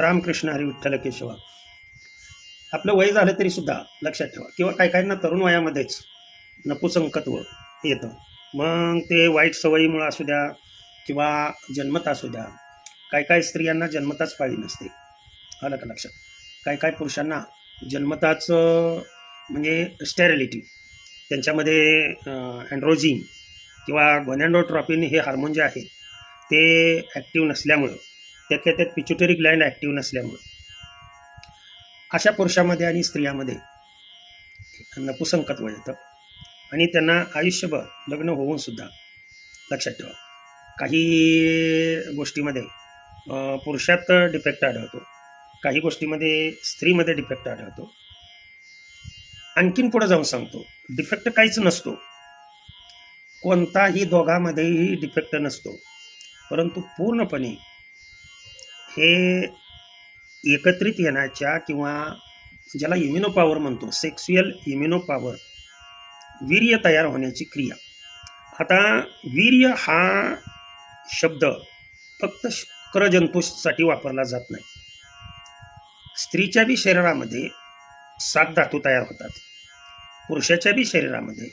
रामकृष्ण हरी विठ्ठल केशवा. आपलं वय झालं तरी सुद्धा लक्षात ठेवा. किंवा काही काहींना तरुण वयामध्येच नपुसंकत्व येतं. मग ते वाईट सवयीमुळं असू द्या किंवा जन्मत असू द्या काही काही स्त्रियांना जन्मताच पाळी नसते. आलं का लक्षात? काही काही पुरुषांना जन्मताच म्हणजे स्टेरिलिटी त्यांच्यामध्ये अँड्रोजिन किंवा गोनॅन्डोट्रॉपिन हे हार्मोन जे आहे ते ॲक्टिव्ह नसल्यामुळं त्यातल्या त्यात पिच्युटरी ग्लँड ॲक्टिव्ह नसल्यामुळे. अशा पुरुषामध्ये आणि स्त्रियामध्ये नपुसंकत्व येतं. आणि त्यांना आयुष्यभर लग्न होऊन सुद्धा लक्षात ठेवा. काही गोष्टीमध्ये पुरुषात डिफेक्ट आढळतो. काही गोष्टीमध्ये स्त्रीमध्ये डिफेक्ट आढळतो. आणखीन पुढे जाऊन सांगतो. डिफेक्ट काहीच नसतो. कोणताही दोघांमध्येही डिफेक्ट नसतो. परंतु पूर्णपणे हे एकत्रित येण्याच्या किंवा ज्याला इम्युनो पॉवर म्हणतो सेक्स्युअल इम्युनो पॉवर वीर्य तयार होण्याची क्रिया. आता वीर्य हा शब्द फक्त शुक्रजंतूसाठी वापरला जात नाही. स्त्रीच्या बी शरीरामध्ये सात धातू तयार होतात. पुरुषाच्या बी शरीरामध्ये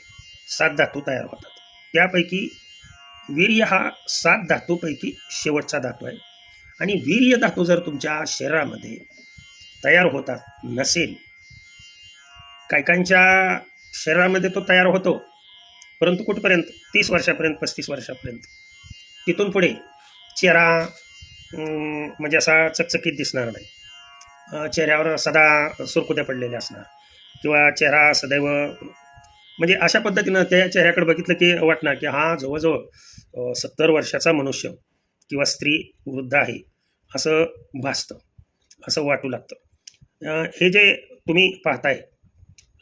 सात धातू तयार होतात. त्यापैकी वीर्य हा सात धातूपैकी शेवटचा धातू आहे. आणि वीर्य धातू जर तुमच्या शरीरामध्ये तयार होतात नसेल कायकांच्या शरीरामध्ये तो तयार होतो परंतु कुठपर्यंत? तीस वर्षापर्यंत पस्तीस वर्षापर्यंत. तिथून पुढे चेहरा म्हणजे असा चकचकीत दिसणार नाही. चेहऱ्यावर सदा सुरकुत्या पडलेल्या असणार. किंवा चेहरा सदैव म्हणजे अशा पद्धतीनं त्या चेहऱ्याकडे बघितलं की वाटणार की हा जवळजवळ सत्तर वर्षाचा मनुष्य किंवा स्त्री वृद्ध आहे. असं भासतं असं वाटू लागतं. हे जे तुम्ही पाहताय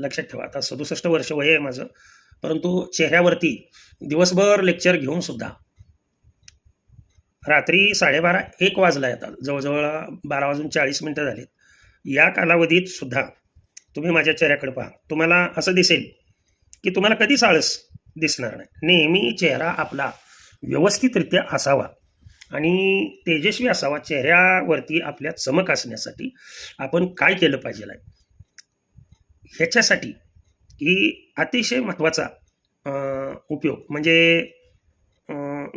लक्षात ठेवा आता सदुसष्ट वर्ष वय आहे माझं परंतु चेहऱ्यावरती दिवसभर लेक्चर घेऊन सुद्धा रात्री साडेबारा एक वाजला येतात जवळजवळ बारा वाजून चाळीस मिनटं झालीत. या कालावधीत सुद्धा तुम्ही माझ्या चेहऱ्याकडे पहा. तुम्हाला असं दिसेल की तुम्हाला कधीच आळस दिसणार नाही. नेहमी चेहरा आपला व्यवस्थितरित्या असावा. आणि तेजस्वी असावा चेहऱ्यावरती आपल्या चमक असण्यासाठी आपण काय केलं पाहिजे आहे? ह्याच्यासाठी ही अतिशय महत्त्वाचा उपयोग. म्हणजे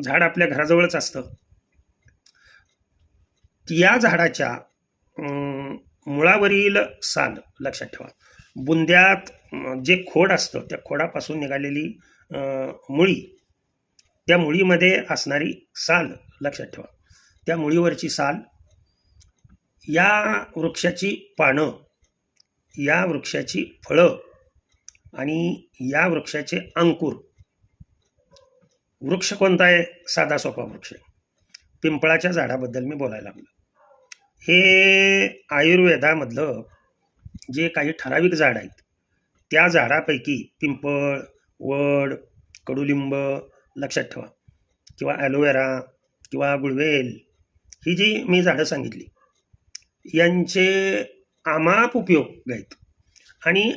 झाड आपल्या घराजवळच असतं. या झाडाच्या मुळावरील साल लक्षात ठेवा. बुंद्यात जे खोड असतं त्या खोडापासून निघालेली मुळी त्या मुळीमध्ये असणारी साल लक्षात ठेवा. त्या मुळीवरची साल या वृक्षाची पानं या वृक्षाची फळं आणि या वृक्षाचे अंकुर. वृक्ष कोणता आहे? साधा सोपा वृक्ष आहे. पिंपळाच्या झाडाबद्दल मी बोलायला लागलो. हे आयुर्वेदामधलं जे काही ठराविक झाड आहेत त्या झाडापैकी पिंपळ वड कडुलिंब लक्षात ठेवा. किंवा ॲलोवेरा किंवा गुळवेल ही जी मी झाडं सांगितली यांचे आमाप उपयोग आहेत आणि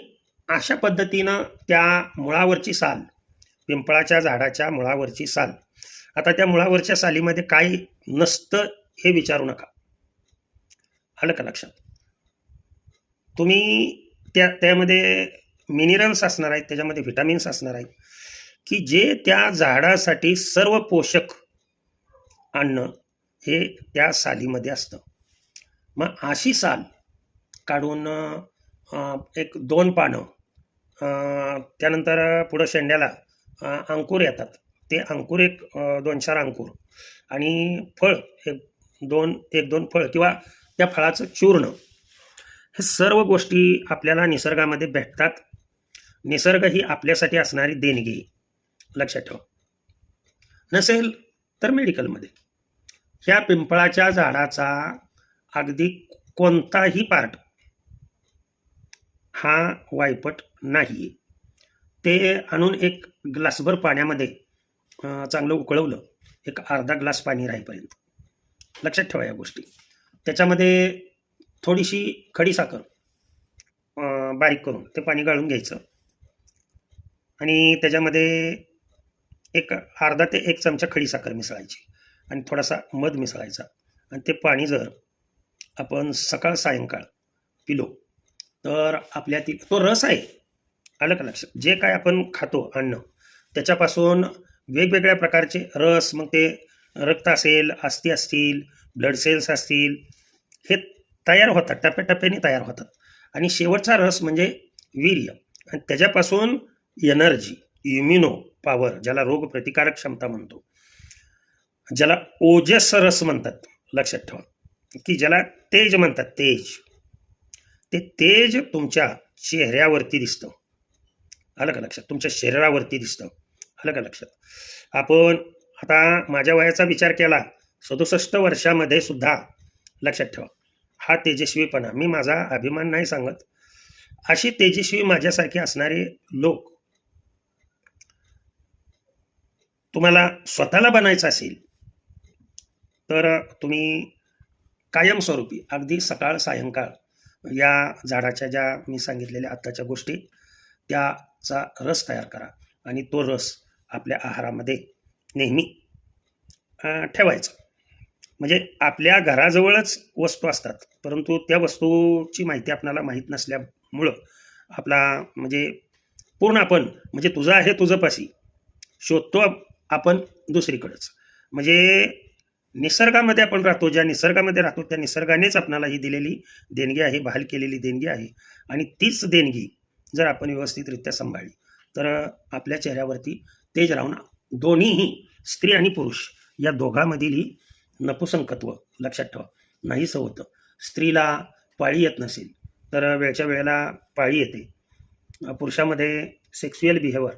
अशा पद्धतीनं त्या मुळावरची साल पिंपळाच्या झाडाच्या मुळावरची साल आता त्या मुळावरच्या सालीमध्ये काय नसतं हे विचारू नका. आलं का लक्षात? तुम्ही त्या त्यामध्ये मिनरल्स असणार आहेत त्याच्यामध्ये व्हिटॅमिन्स असणार आहेत की जे त्या झाडासाठी सर्व पोषक अन्न हे त्या सालीमध्ये असतं. मग अशी साल काढून एक दोन पानं त्यानंतर पुढं शेंड्याला अंकुर येतात. ते अंकुर एक दोन चार अंकुर आणि फळ एक दोन एक दोन फळ किंवा त्या फळाचं चूर्ण. हे सर्व गोष्टी आपल्याला निसर्गामध्ये भेटतात. निसर्ग ही आपल्यासाठी असणारी देणगी. लक्षात ठेवा. नसेल तर मेडिकलमध्ये ह्या पिंपळाच्या झाडाचा अगदी कोणताही पार्ट हा वायपट नाही ते आणून एक ग्लासभर पाण्यामध्ये चांगलं उकळवलं एक अर्धा ग्लास पाणी राहीपर्यंत. लक्षात ठेवा या गोष्टी. त्याच्यामध्ये थोडीशी खडीसाखर बारीक करून ते पाणी गाळून घ्यायचं. आणि त्याच्यामध्ये एक अर्धा ते एक चमचा खडीसाखर मिसळायची आणि थोडासा मध मिसळायचा. आणि ते पाणी जर आपण सकाळ सायंकाळ पिलो तर आपल्यातील तो रस आहे. आलं का लक्षात? जे काय आपण खातो अन्न त्याच्यापासून वेगवेगळ्या प्रकारचे रस मग ते रक्त असेल अस्थी असतील ब्लड सेल्स असतील हे तयार होतात टप्प्याटप्प्याने तयार होतात. आणि शेवटचा रस म्हणजे वीर्य. आणि त्याच्यापासून एनर्जी इम्युनो पॉवर ज्याला रोगप्रतिकारक क्षमता म्हणतो. ज्याला ओजस रस म्हणतात लक्षात ठेवा. की ज्याला तेज म्हणतात तेज. ते तेज तुमच्या चेहऱ्यावरती दिसतं. आलं का लक्षात? तुमच्या शरीरावरती दिसतं. आलं का लक्षात? आपण आता माझ्या वयाचा विचार केला सदुसष्ट वर्षामध्ये सुद्धा लक्षात ठेवा. हा तेजस्वीपणा मी माझा अभिमान नाही सांगत. अशी तेजस्वी माझ्यासारखे असणारे लोक तुम्हाला स्वतःला बनायचं असेल तर तुम्ही कायमस्वरूपी अगदी सकाळ सायंकाळ या झाडाच्या ज्या मी सांगितलेल्या आत्ताच्या गोष्टी त्याचा रस तयार करा. आणि तो रस आपल्या आहारामध्ये नेहमी ठेवायचा. म्हणजे आपल्या घराजवळच वस्तू असतात परंतु त्या वस्तूची माहिती आपल्याला माहीत नसल्यामुळं आपला म्हणजे पूर्ण आपण म्हणजे तुझं आहे तुझं पाशी शोधतो आपण दुसरीकडंच. म्हणजे निसर्गामध्ये आपण राहतो ज्या निसर्गामध्ये राहतो त्या निसर्गानेच आपणाला ही दिलेली देणगी आहे बहाल केलेली देणगी आहे. आणि तीच देणगी जर आपण व्यवस्थितरित्या सांभाळली तर आपल्या चेहऱ्यावरती तेज राहून दोन्हीही स्त्री आणि पुरुष या दोघांमधीलही नपुसंकत्व लक्षात ठेवा. नाहीसं होतं. स्त्रीला पाळी येत नसेल तर वेळच्या वेळेला पाळी येते. पुरुषामध्ये सेक्स्युअल बिहेवर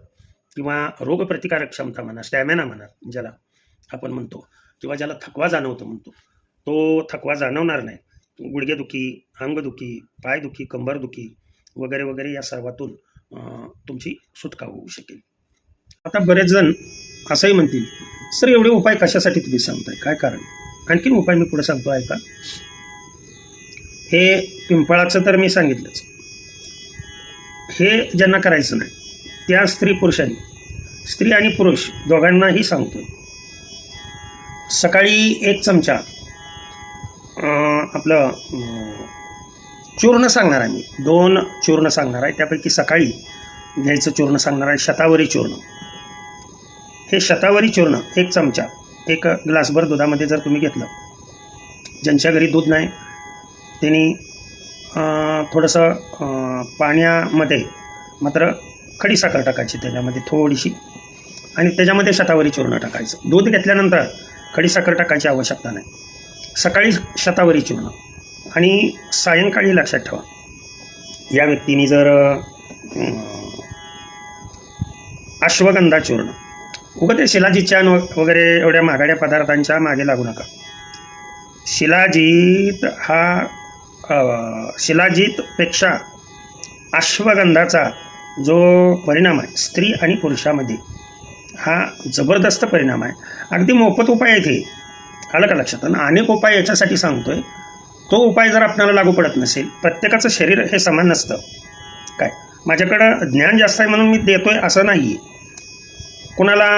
किंवा रोगप्रतिकारक क्षमता म्हणा स्टॅमिना म्हणा ज्याला आपण म्हणतो किंवा ज्याला थकवा जाणवतो म्हणतो तो थकवा जाणवणार नाही. गुडघेदुखी अंगदुखी पायदुखी कंबरदुखी वगैरे वगैरे या सर्वातून तुमची सुटका होऊ शकेल. आता बरेच जण असंही म्हणतील सर एवढे उपाय कशासाठी तुम्ही सांगताय? काय कारण? आणखीन उपाय मी पुढे सांगतो आहे का हे पिंपळाचं तर मी सांगितलंच. हे ज्यांना करायचं नाही त्या स्त्री पुरुषांनी. स्त्री आणि पुरुष दोघांनाही सांगतो सकाळी एक चमचा आपलं चूर्ण सांगणार आहे मी. दोन चूर्ण सांगणार आहे. त्यापैकी सकाळी घ्यायचं चूर्ण सांगणार आहे शतावरी चूर्ण. हे शतावरी चूर्ण एक चमचा एक ग्लासभर दुधामध्ये जर तुम्ही घेतलं ज्यांच्या घरी दूध नाही त्यांनी थोडंसं पाण्यामध्ये मात्र खडी साखर टाकायची त्याच्यामध्ये थोडीशी. आणि त्याच्यामध्ये शतावरी चूर्ण टाकायचं. दूध घेतल्यानंतर खडी साखर टाकायची आवश्यकता नाही. सकाळी शतावरी चूर्ण. आणि सायंकाळी लक्षात ठेवा. या व्यक्तीने जर अश्वगंधा चूर्ण. उगं ते शिलाजीतच्या न वगैरे एवढ्या महागड्या पदार्थांच्या मागे लागू नका. शिलाजीत हा शिलाजीतपेक्षा अश्वगंधाचा जो परिणाम आहे स्त्री आणि पुरुषामध्ये हा जबरदस्त परिणाम आहे. अगदी मोफत उपाय आहे. ते आलं का लक्षात? आणि अनेक उपाय याच्यासाठी सांगतो आहे तो उपाय जर आपल्याला लागू पडत नसेल प्रत्येकाचं शरीर हे समान नसतं. काय? माझ्याकडं ज्ञान जास्त आहे म्हणून मी देतो आहे असं नाही आहे कुणाला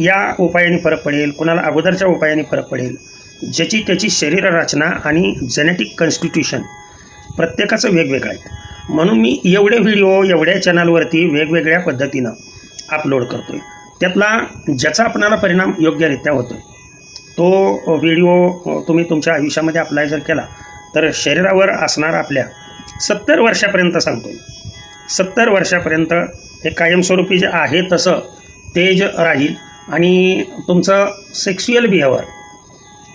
या उपायाने फरक पडेल कुणाला अगोदरच्या उपायाने फरक पडेल ज्याची त्याची शरीर रचना आणि जेनेटिक कॉन्स्टिट्यूशन प्रत्येकाचं वेगवेगळं आहे. म्हणून मी एवढे व्हिडिओ एवढ्या चॅनलवरती वेगवेगळ्या पद्धतीनं अपलोड करतो आहे त्यातला ज्याचा आपणाला परिणाम योग्यरित्या होतो आहे तो व्हिडिओ तुम्ही तुमच्या आयुष्यामध्ये अप्लाय जर केला तर शरीरावर असणार आपल्या सत्तर वर्षापर्यंत सांगतो आहे सत्तर वर्षापर्यंत हे कायमस्वरूपी जे आहे तसं तेज राहील आणि तुमचं सेक्स्युअल बिहेवर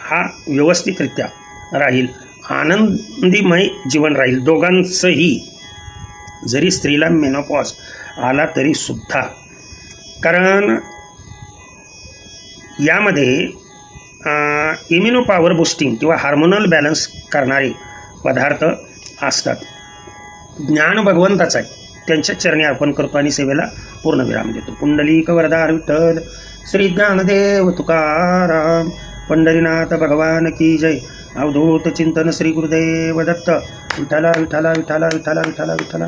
हा व्यवस्थितरित्या राहील. आनंदीमय जीवन राहील. दोघांचंही जरी स्त्रीला मेनोपॉज आला तरी सुद्धा. कारण यामध्ये इम्युनो पॉवर बुस्टिंग किंवा हार्मोनल बॅलन्स करणारे पदार्थ असतात. ज्ञान भगवंताचा आहे. त्यांच्या चरणी अर्पण करतो आणि सेवेला पूर्ण विराम देतो. पुंडलिक वरदार विठ्ठल श्री ज्ञानदेव तुकाराम पंढरीनाथ भगवान की जय. अवधूत चिंतन श्री गुरुदेव दत्त. विठाला विठाला विठाला विठाला विठाला विठाला